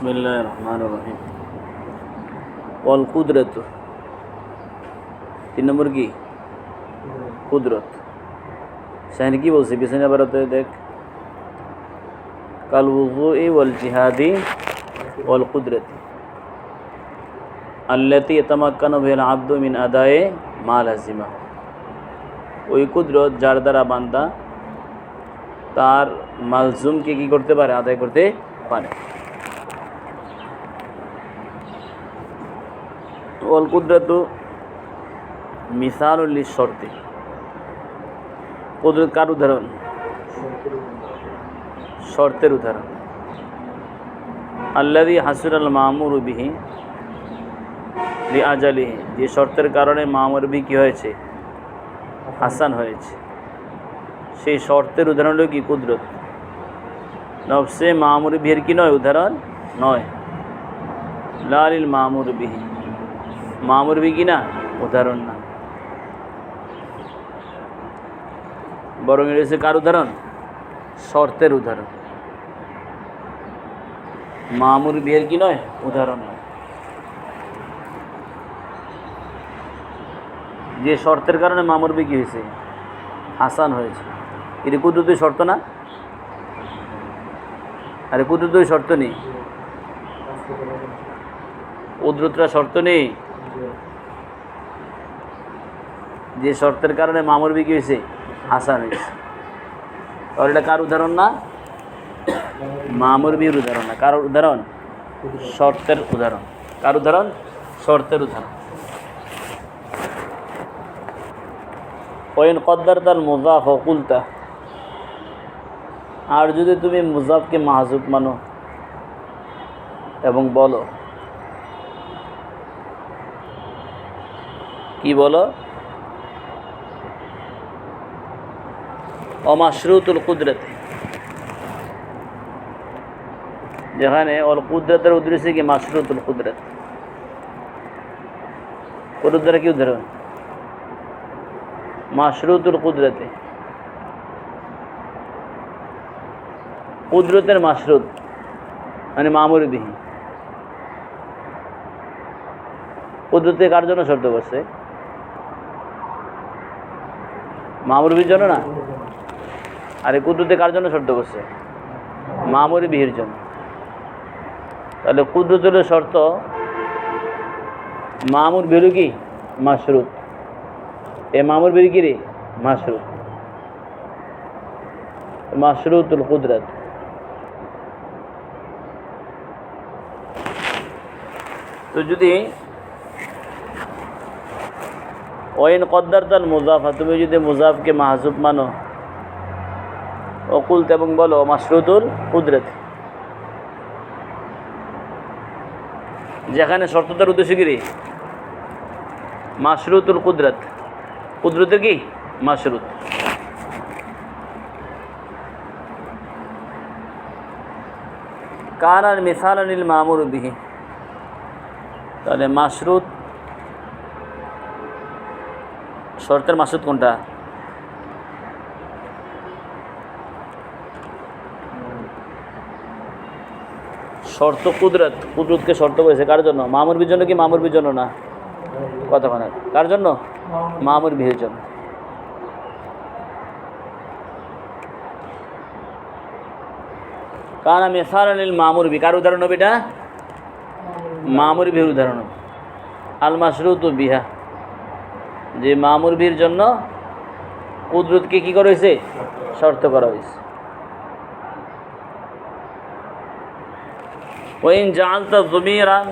বিসমিল্লাহ রহমান রহিম অল কুদরত তিন নম্বর কি কুদরত সাইন কি বলছি পিছনে আবার দেখ কাল উজু ওয়াল জিহাদি ওয়াল কুদরতি আল্লাতি এতামাক্কান ভেল আব্দু মিন আদায়ে মাল হাসিমা ওই কুদরত যার দ্বারা বান্দা তার মালজুমকে কি করতে পারে? আদায় করতে পারে। ওয়াল কুদরতু মিসালুল শর্তে কুদরত কার উদাহরণ? শর্তের উদাহরণ। আল্লাদি হাসুর আল মামুর বিহি লি আজালিহি যে শর্তের কারণে মামুর বি কী হয়েছে? হাসান হয়েছে। সেই শর্তের উদাহরণ হলো কি? কুদরত। নফসে মামুর বিহের কি নয়? উদাহরণ নয়। লালিল মামুর বিহি। মামুর বি কি না? উদাহরণ না। বরং হচ্ছে কার উদাহরণ? শর্তের উদাহরণ। মামুর বিয়ের কি নয়? উদাহরণ নয়। যে শর্তের কারণে মামুর বি কি হয়েছে? হাসান হয়েছে। এটা কুদরতের শর্ত না? আরে কুদরতের শর্ত নেই। উদ্রতরা শর্ত নেই। যে শর্তের কারণে মামুর বি কি হয়েছে, হাসান হয়েছে। আর এটা কার উদাহরণ না? মামুর বির উদাহরণ না। কার উদাহরণ? শর্তের উদাহরণ। কার উদাহরণ? শর্তের উদাহরণ। ওইন কদ্দার তার মুজাফ অকুলতা আর যদি তুমি মুজাফকে মাহজুব মানো এবং বলো কি বলো? অমাশরুতুল কুদরতে। যেখানে অল কুদরতের উদ্দেশ্য কি? মাশরুতুল কুদরত। কুদরতের কি উদাহরণ মাশরুতুল কুদরতে। কুদরতের মাশরুত মানে মামুর বিহীন কুদরতে কার জন্য শর্ত করছে? মামুর বিহির জন্য না? আরে কুদরতে কার জন্য শর্ত করছে? মামুর বিহির জন্য। তাহলে কুদরতের শর্ত মামুর বেরু কি? মাশরুত এ মামুর বেরু কি রে? মাশরুত মাশরুতুল কুদরত। তো যদি ওয়াইন কদ্দার তাল মুজাফা, তুমি যদি মুজাফকে মাহজুব মানো অকুলত এবং বলো মাসরুদুল কুদরত। যেখানে শর্ততার উদ্দেশ্য কি রে? মাসরুতুল কুদরত। কুদরতের কি? মাসরুত কার আর মিসাল আনিল মামুর বিহি। তাহলে মাসরুত শর্তের মাসুদ কোনটা? শর্ত কুদরত। কুদরতকে শর্ত করেছে কার জন্য? মামুর বির জন্য কি মামুর বির জন্য না? কথা মানে কার জন্য? মামুর বিহির জন্য। কারণ আমি এসার আনিল মামুর বি কার উদাহরণ হবে এটা? মামুর বিহির উদাহরণ। আল মাসরুত বিহা। যে মামুরবির জন্য কুদরতকে কী করা হয়েছে শর্ত করা হয়েছে ওইন জালতা জমিরান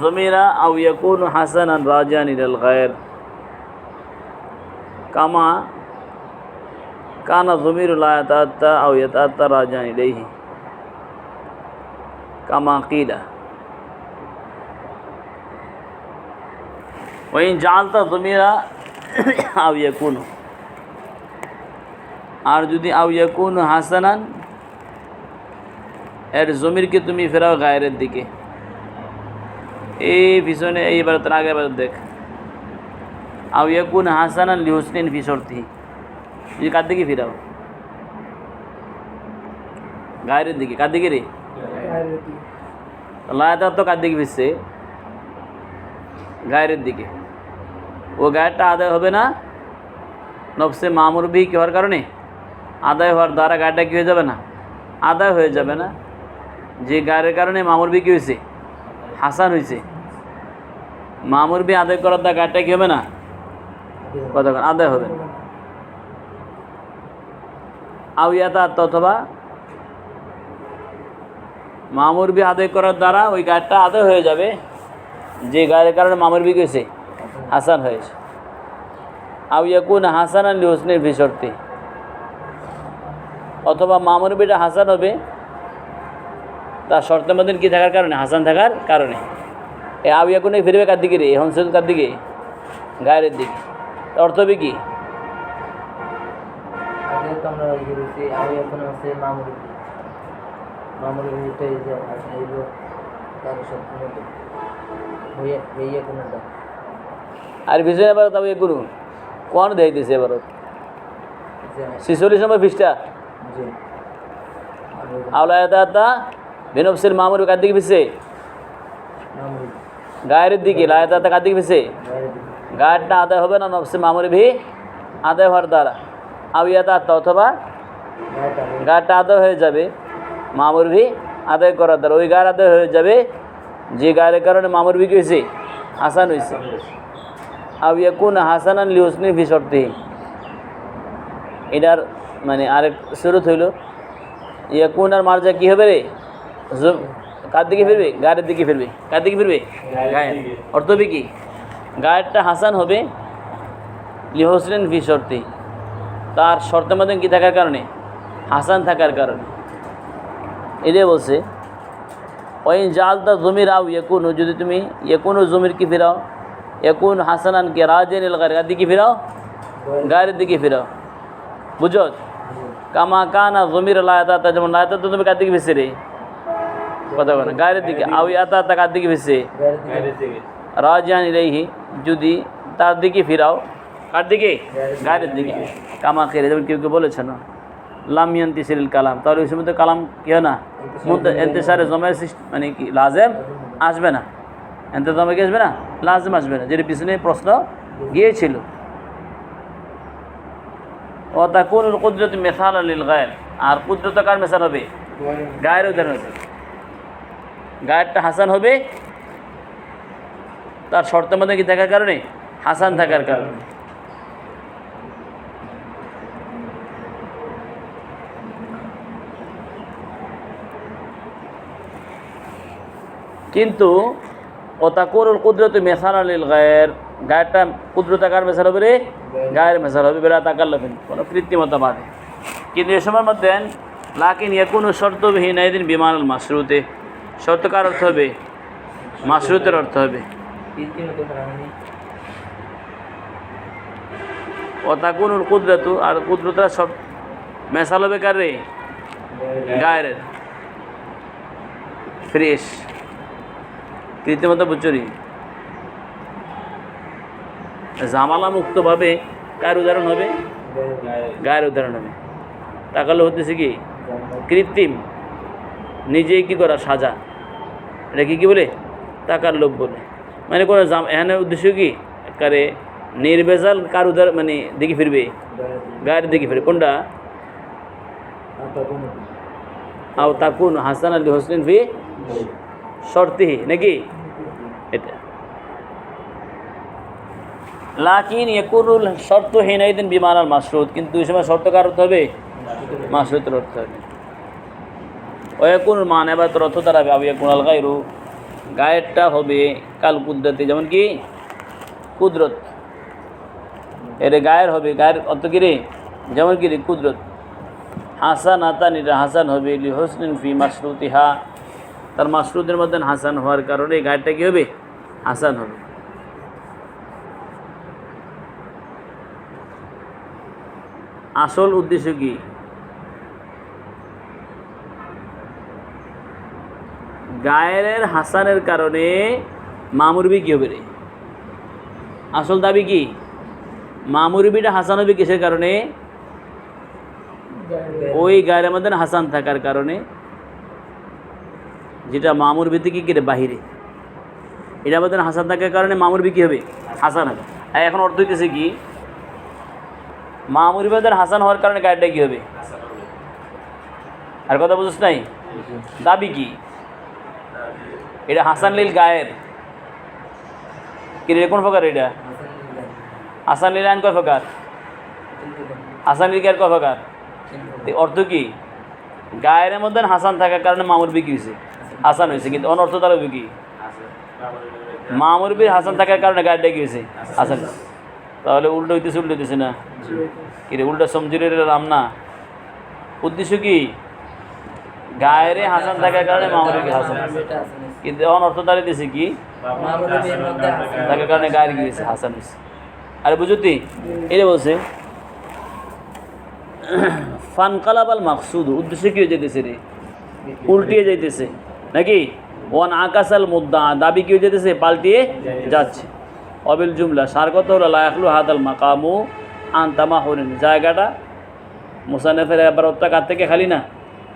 জমিরা আউ ইয়াকুন হাসানান রাজান ইরাল গায়ের কামা কানা জমিরুল আয়াত আত্তা আউ ইয়াত আত্তা রাজান ইলাইহি কামা কিলা ওই জানতা তুমিরা আউয়া কোন আর যদি আউয়া কোন হাসানান এর জমিরকে তুমি ফেরাও গায়ের দিকে। এই পিছনে এইবার তার আগের বার দেখ। আউয়া কোন হাসানান লিহুসনিন ফিসর্তি যদি কার দিকে ফিরাও? গায়ের দিকে। কার দিকে রে? লায়াতার তো কার দিকে ফিরছে? গায়ের দিকে। ও গায়েরটা আদায় হবে না? নফসে মামুর বি কি হওয়ার কারণে? আদায় হওয়ার দ্বারা গায়েরটা কী হয়ে যাবে না? আদায় হয়ে যাবে না। যে গায়ের কারণে মামুর বি কী হয়েছে? হাসান হয়েছে। মামুর বি আদায় করার দ্বারা গায়েরটা কী হবে না? কতক্ষণ? আদায় হবে না। আউয়াতা অথবা মামুর বি আদায় করার দ্বারা ওই গায়েরটা আদায় হয়ে যাবে। যে গায়ের কারণে মামুর বি গেছে হাসান হয়েছে। আউ ইয়াকুন হাসান আলী হোসনের ভিসর্তি অথবা মামুর বিটা হাসান হবে, তার শর্তের মধ্যে কী থাকার কারণে? হাসান থাকার কারণে। এ আউ ইয়াকুনে ফিরবে কার দিকে রে? হংসেদ কার দিকে? গায়ের দিকে। অর্থ হবে কি? মামুরি আর পিছনে এবার তবে গুরু কোন দেখাইতেছে এবার যে ছিচল্লিশ নম্বর পৃষ্ঠা আওলায়াতা বেনফসিল মামুর কার দিকে পিছে গায়ের দিকে লায়াতা কার দিকে পিছে গায়েরটা আদায় হবে না নফসে মামুর ভি আদায় হওয়ার দ্বারা। আউয়াতা অথবা গায়েটা গায়েরটা আদায় হয়ে যাবে, মামুর ভি আদায় করার দ্বারা। ওই গায়ের আদায় হয়ে যাবে, যে গায়ের কারণে মামুর ভি কি হয়েছে? হাসান হয়েছে। আউ ইয়াকুন হাসানান লিউসনি ফি শর্তি। এটার মানে আরেক শুরুত হইল ইয়াকুন আর মার্জা কি হবে রে? কার দিকে ফিরবে? গায়ের দিকে ফিরবে। কার দিকে ফিরবে? গায়ের অর্থ হবে কি গায়েরটা হাসান হবে লিহসলেন ফি শর্তি। তার শর্তের মধ্যে কী থাকার কারণে? হাসান থাকার কারণে। এটাই বলছে ওই জালতা জমির আও ইয়েকুন যদি তুমি ইয়েকুন জমির কি ফিরাও ইয়েকুন হাসানানকে রাজেন এলাকার দিকে ফিরাও গায়ের দিকে ফিরাও বুঝো কামা কানা জমির লায়াতা যেমন লায়াতা তো তুমি কার দিকে ফিরছে রে কথা বলে গায়ের দিকে আউ আতা তা কার দিকে ফিরছে রাজান ইলাইহি যদি তার দিকে ফিরাও কার দিকে গায়ের দিকে কামা খেলে যেমন কেউ কেউ বলেছে না লামিয়ান্তি সিরিল কালাম তাহলে ওই সময় তো কালাম কি হয় না এন্তেসারে জমায় মানে কি লাজেম আসবে না এন্তে জমা কি আসবে না? লাজেম আসবে না। যেটা পিছনে প্রশ্ন গিয়েছিল। ও তা কোন কুদরত মেসাল আলিল গায়ের আর কুদরত কার মেসাল হবে? গায়ের উদাহরণ হবে। গায়েরটা হাসান হবে। তার শর্তের মধ্যে কি থাকার কারণে? হাসান থাকার কারণে। কিন্তু ওতাকুরুল কুদরত মেসার আলিল গায়ের, গায়েরটা কুদরত আকার মেসার হবে রে? গায়ের মেসার হবে বেলা তাকার লবেন কোনো কৃত্রিমতা বাদে কিন্তু এ সময়ের মধ্যে, লাকিন ইয়াকুন শর্তবিহীন এদিন বিমান মাসরুতে শর্তকার অর্থ হবে? মাসরুতের অর্থ হবে। ফেরানি ওতাকুনুল কুদরত, আর কুদরতরা সব মেসাল হবে কার রে? গায়ের। ফ্রেশ। কৃত্রিমতা বুঝছরি জামালা মুক্তভাবে কার উদাহরণ হবে? গায়ের উদাহরণ হবে। তাকালে হতেছে কি? কৃত্রিম। নিজেই কি করা? সাজা। এটা কি কি বলে? টাকার লোভ বলে। মানে কোনো জাম এখানে উদ্দেশ্য কি? কারে নির্বেজাল কার উদার মানে দিকে ফিরবে? গায়ের দিকে ফিরবে। কোনটা? আও তাকুন হাসান আলী হোসেন ফি শর্তিহি নাকি? এটা। লাকিন ইয়াকুরুল শর্ত হিনাইদিন বিমান আর মাসরুদ কিন্তু এই সময় শর্ত কার অর্থ হবে? মাসরুদের অর্থ হবে। ওয়াকুন মান এবার তোর অর্থ দাঁড়াবে আবু ইয়াকুন আল গাইরু গায়েরটা হবে কাল কুদরতে, যেমন কি? কুদরত। এর গায়ের হবে, গায়ের অর্থ কি রে? যেমন কি রে? কুদরত। হাসান আতান হাসান হবে লি হোসনিন ফি মাসরুতিহা তার মাসরুদের মধ্যে হাসান হওয়ার কারণে এই গায়েরটা কি হবে? হাসান হবে। আসল উদ্দেশ্য কি? গায়ের হাসানের কারণে মামুরবি কি হবে রে? আসল দাবি কি? মামুরবিটা হাসান হবে কিসের কারণে? ওই গায়ের মধ্যে হাসান থাকার কারণে। যেটা মামুর ভিত্তিকে কি রে বাহিরে? এটা আমাদের হাসান থাকার কারণে মামুর বি কী হবে। হাসান হবে। আর এখন অর্থ হইতেছে কি মামুর বাদের হাসান হওয়ার কারণে গাড়িটা কী হবে? আর কথা বুঝছ নাই? দাবি কি? এটা হাসান লীল গায়ের। কি রে কোন প্রকার এটা? হাসান লীল আইন কয় প্রকার? হাসান লীল গায়ের কয় প্রকার? অর্থ কি? গায়ের মধ্যে হাসান থাকার কারণে মামুর বি কি হয়েছে হাসান হয়েছে কিন্তু অনর্থ তার হবে কি? মামুর বীর হাসান থাকার কারণে গাড়িটা কি হয়েছে? হাসান। তাহলে উল্টো হইতেছে উল্টো হইতেছে না? কি রে উল্টা সমজুরের রাম না? উদ্দেশ্য কি? গায়েরে হাসান থাকার কারণে মামুর কি হাসান। কিন্তু এখন অর্থ দাঁড়িয়েছে কি। থাকার কারণে গায়ের কি হয়েছে? হাসান হয়েছে। আরে বুঝতি এটা বলছে ফানকালাবাল মাকসুদ উদ্দেশ্য কি হয়ে যেতেছে রে? উল্টিয়ে যাইতেছে। নাকি? ওয়ান আকাশাল মুদ্দা দাবি কি হয়ে যেতেছে? পাল্টিয়ে যাচ্ছে। অবিল জুমলা সার কত হলো? লায়াকলু হাদাল মাকামু আনতামা হরিন। জায়গাটা মুসানেফের এবারতটা কার থেকে খালি না?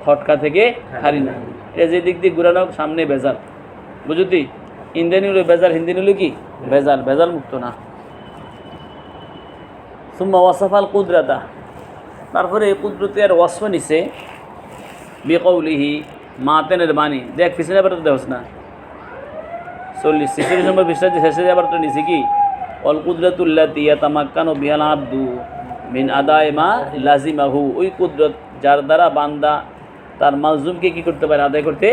খটকা থেকে খালি না। এটা যে দিক দিয়ে ঘুরানো সামনে বেজাল বুঝতি ইন্ডিয়ানি হলো বেজাল হিন্দি হলো কি? বেজাল বেজাল মুক্ত না। সুম্মা ওয়াসাফাল কুদরাতা। তারপরে কুদরতি আর ওয়াসফ নিছে। বেকৌলিহি মাতেনের বাণী। দেখ পিছনে আবার তো না। চল্লিশ, ছেচল্লিশ নম্বর পৃষ্ঠা শেষে আবার তো নিছে কি? অল কুদরতুল্লা তিয়া তামাক্কানো বিহাল আব্দু মিন আদায় মা লাজিমাহু। ওই কুদরত যার দ্বারা বান্দা তার মাজলুমকে কি করতে পারে, আদায় করতে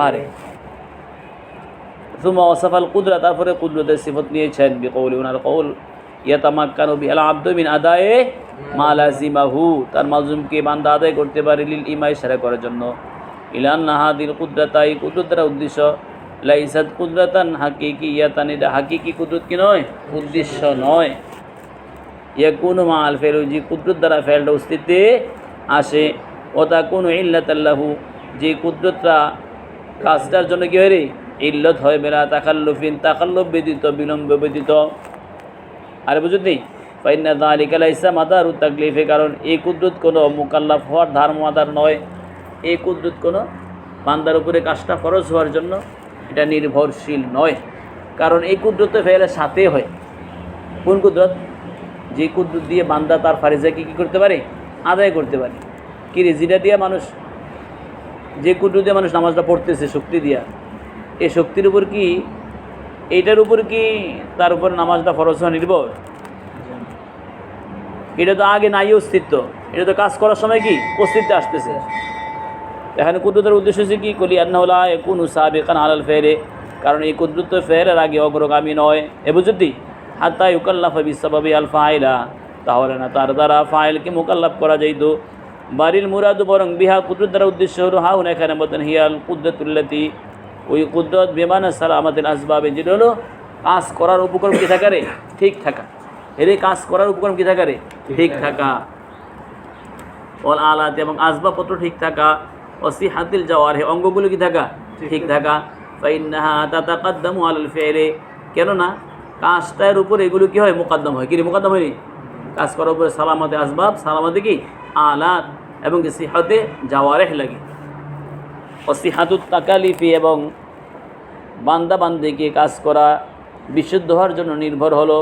পারে। সুমা ওসাফাল কুদরা, তারপরে কুদরতের সিফত নিয়েছেন বিকৌলি ওনার কৌল। ইয়াতামাক্কানু বিহাল আব্দু মিন আদায়ে মা লাজিমাহু। তার মাজলুমকে বান্দা আদায় করতে পারে লিল ইমাই সারা করার জন্য। ইলান নাহাদিল কুদরাতাই কুদরতার উদ্দেশ্য, লাইসাদ কুদরাতান হাকিকি ইয়াতান এটা হাকিকি কুদরত কি নয়? উদ্দেশ্য নয়। ইয়াকুনু মা আল ফেল যে কুদরত দ্বারা ফেলটা অস্তিত্বে আসে। ও তা কোনো ইল্লাতাল্লাহু যে কুদরতরা কাজটার জন্য কি হয় রে? ইল্লত হয় বেলা তাকাল্লুফিন তাকাল্লুফ ব্যতীত, বিলম্ব ব্যতীত। আরে বুঝলি ফাইন্না দালিকালা ইসা মাদার তাকলিফে, কারণ এই কুদরত কোনো মোকাল্লাফ হওয়ার ধার্ম মাদার নয়। এই কুদরত কোনো বান্দার উপরে কাজটা ফরজ হওয়ার জন্য এটা নির্ভরশীল নয়। কারণ এই কুদরত তো ফেলে সাথে হয়। কোন কুদরত যে কুদরত দিয়ে বান্দা তার ফারিজাকে কী করতে পারে? আদায় করতে পারে। কি রে যেটা দিয়ে মানুষ? যে কুদরত দিয়ে মানুষ নামাজটা পড়তেছে শক্তি দিয়া, এই শক্তির উপর কি, এইটার উপর কি তার উপর নামাজটা ফরজ হওয়া নির্ভর? এটা তো আগে নাই অস্তিত্ব। এটা তো কাজ করার সময় কি? অস্তিত্বে আসতেছে। এখানে কুদরতের উদ্দেশ্য হচ্ছে কি? কলি আন্নাউলা কোন সাবেকান আলাল ফেরে কারণ এই কুদরত ফেরের আগে অগ্রগামী নয়। এ বুঝতি? হাত্তা ইউকাল্লাফা বিসাবাবি আল ফাইলা। তাহলে না তার দ্বারা ফাইলকে মোকাল্লাফ করা যাইত। বাড়ির মুরাদু বরং বিহা কুদরত দ্বারা উদ্দেশ্য হলো হাউন এখানে মতন হিয়াল কুদরতুল্লাতি ওই কুদরত বেমান সালামাতিল আসবাবে যেটা হলো কাজ করার উপকরণ কি থাকা রে? ঠিক থাকা। এর কাজ করার উপকরণ কি থাকা রে? ঠিক থাকা। অল আলাত এবং আসবাবপত্র ঠিক থাকা। অসি হাতিল যাওয়ার হে অঙ্গগুলো কি থাকা ঠিক থাকা তাতাকাদ্দামু আলাল ফেলে। কেননা কাজটার উপর এগুলো কি হয়? মোকাদ্দম হয়। কি রে মোকাদ্দম হয়নি? কাজ করার উপরে সালামতে আসবাব সালামতে কি? আলাত এবং কি সিহাতে যাওয়ারেহ লাগে। অসিহাতুত তাকালিফি এবং বান্দা বান্দিকে কাজ করা বিশুদ্ধ হওয়ার জন্য নির্ভর হলো।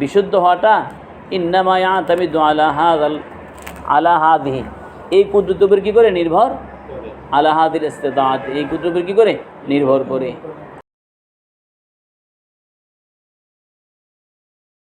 বিশুদ্ধ হওয়াটা ইন্নামায়া তামিদ আলা হাদাল আলা হাদিহি এই কুদরতের উপর কী করে? নির্ভর? আল্লাহাদ হাদির ইস্তেদাত এই কুদরতের উপর কী করে? নির্ভর করে।